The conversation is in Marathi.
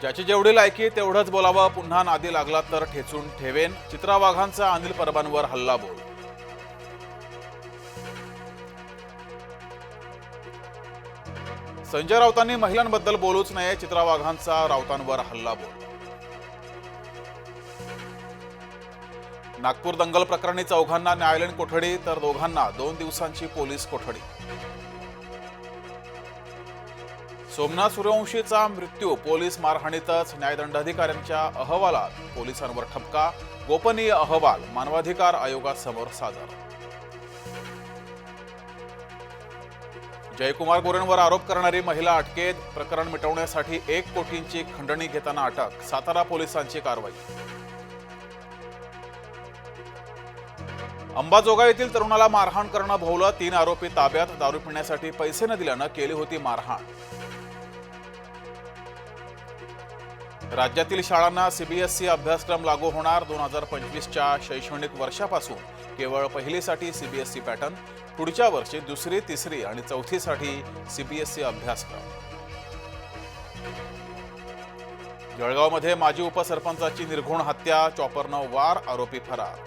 ज्याची जेवढी लायकी तेवढंच बोलावं. पुन्हा नादी लागला तर ठेचून ठेवेन. चित्रा वाघांचा अनिल परबांवर हल्ला बोल. संजय राऊतांनी महिलांबद्दल बोलूच नये चित्रा वाघांचा राऊतांवर हल्ला बोल. नागपूर दंगल प्रकरणी चौघांना न्यायालयीन कोठडी तर दोघांना दोन दिवसांची पोलीस कोठडी. सोमनाथ सूर्यवंशीचा मृत्यू पोलीस मारहाणीतच न्यायदंडाधिकाऱ्यांच्या अहवालात. पोलिसांवर ठपका गोपनीय अहवाल मानवाधिकार आयोगासमोर सादर. जयकुमार गोरेंवर आरोप करणारी महिला अटकेत प्रकरण मिटवण्यासाठी एक कोटींची खंडणी घेताना अटक सातारा पोलिसांची कारवाई. अंबाजोगा येथील तरुणाला मारहाण करणं भोवलं तीन आरोपी ताब्यात दारू पिण्यासाठी पैसे न दिल्यानं केली होती मारहाण. राज्यातील शाळांना सीबीएसई अभ्यासक्रम लागू होणार. दोन हजार पंचवीसच्या शैक्षणिक वर्षापासून केवळ पहिलीसाठी सीबीएसई पॅटर्न पुढच्या वर्षी दुसरी तिसरी आणि चौथीसाठी सीबीएसई अभ्यासक्रम. जळगावमध्ये माजी उपसरपंचाची निर्घुण हत्या चॉपरनं वार आरोपी फरार.